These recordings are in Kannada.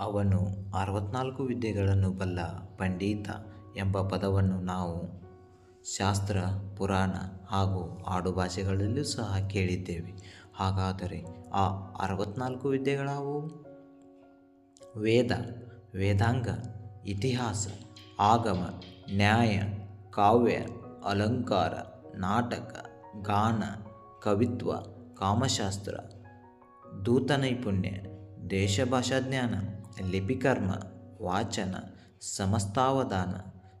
ಅವನು ಅರವತ್ನಾಲ್ಕು ವಿದ್ಯೆಗಳನ್ನು ಬಲ್ಲ ಪಂಡಿತ ಎಂಬ ಪದವನ್ನು ನಾವು ಶಾಸ್ತ್ರ, ಪುರಾಣ ಹಾಗೂ ಆಡುಭಾಷೆಗಳಲ್ಲೂ ಸಹ ಕೇಳಿದ್ದೇವೆ. ಹಾಗಾದರೆ ಆ ಅರವತ್ನಾಲ್ಕು ವಿದ್ಯೆಗಳಾವು ವೇದ, ವೇದಾಂಗ, ಇತಿಹಾಸ, ಆಗಮ, ನ್ಯಾಯ, ಕಾವ್ಯ, ಅಲಂಕಾರ, ನಾಟಕ, ಗಾನ, ಕವಿತ್ವ, ಕಾಮಶಾಸ್ತ್ರ, ದೂತನೈಪುಣ್ಯ, ದೇಶಭಾಷಾಜ್ಞಾನ ಲಿಪಿಕರ್ಮ, ವಾಚನ, ಸಮಸ್ತಾವಧಾನ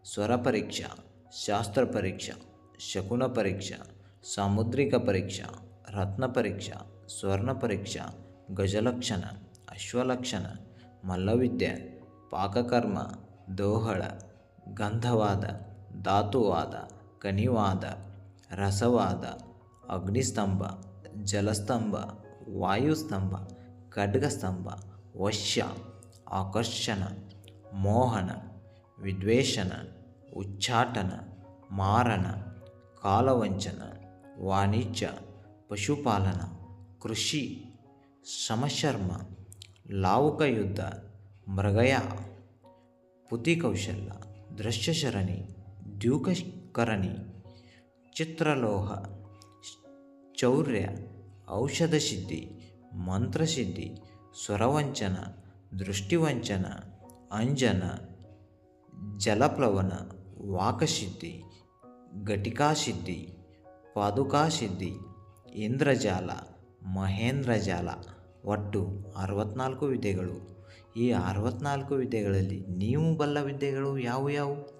ಸ್ವರ ಪರೀಕ್ಷಾ ಶಾಸ್ತ್ರ ಪರೀಕ್ಷಾ ಶಕುನ ಪರೀಕ್ಷಾ ಸಾಮುದ್ರಿಕ ಪರೀಕ್ಷಾ ರತ್ನ ಪರೀಕ್ಷಾ ಸ್ವರ್ಣ ಪರೀಕ್ಷಾ ಗಜಲಕ್ಷಣ, ಅಶ್ವಲಕ್ಷಣ, ಮಲ್ಲವಿದ್ಯೆ, ಪಾಕಕರ್ಮ, ದೋಹಳ, ಗಂಧವಾದ, ಧಾತುವಾದ, ಕನಿವಾದ, ರಸವಾದ, ಅಗ್ನಿಸ್ತಂಭ, ಜಲಸ್ತಂಭ, ವಾಯುಸ್ತಂಭ, ಖಡ್ಗಸ್ತಂಭ, ವಶ್ಯ. ಆಕರ್ಷಣ, ಮೋಹನ, ವಿದ್ವೇಷನ, ಉಚ್ಚಾಟನ ಮಾರಣ ಕಾಲವಂಚನ, ವಾಣಿಜ್ಯ, ಪಶುಪಾಲನ, ಕೃಷಿ, ಸಮಶರ್ಮ, ಲಾವುಕ ಯುದ್ಧ, ಮೃಗಯ ಪುತಿಕೌಶಲ್ಯ ದೃಶ್ಯಶರಣಿ, ದ್ಯೂಕಕರಣಿ, ಚಿತ್ರಲೋಹ ಚೌರ್ಯ ಔಷಧಸಿದ್ಧಿ, ಮಂತ್ರಸಿದ್ಧಿ, ಸ್ವರವಂಚನ ದೃಷ್ಟಿವಂಚನ, ಅಂಜನ, ಜಲಪ್ಲವನ ವಾಕಸಿದ್ಧಿ ಘಟಿಕಾಸಿದ್ಧಿ ಪಾದುಕಾಶಿದ್ಧಿ, ಇಂದ್ರಜಾಲ, ಮಹೇಂದ್ರಜಾಲ. ಒಟ್ಟು ಅರವತ್ನಾಲ್ಕು ವಿದ್ಯೆಗಳು. ಈ ಅರವತ್ನಾಲ್ಕು ವಿದ್ಯೆಗಳಲ್ಲಿ ನೀವು ಬಲ್ಲ ವಿದ್ಯೆಗಳು ಯಾವುವು?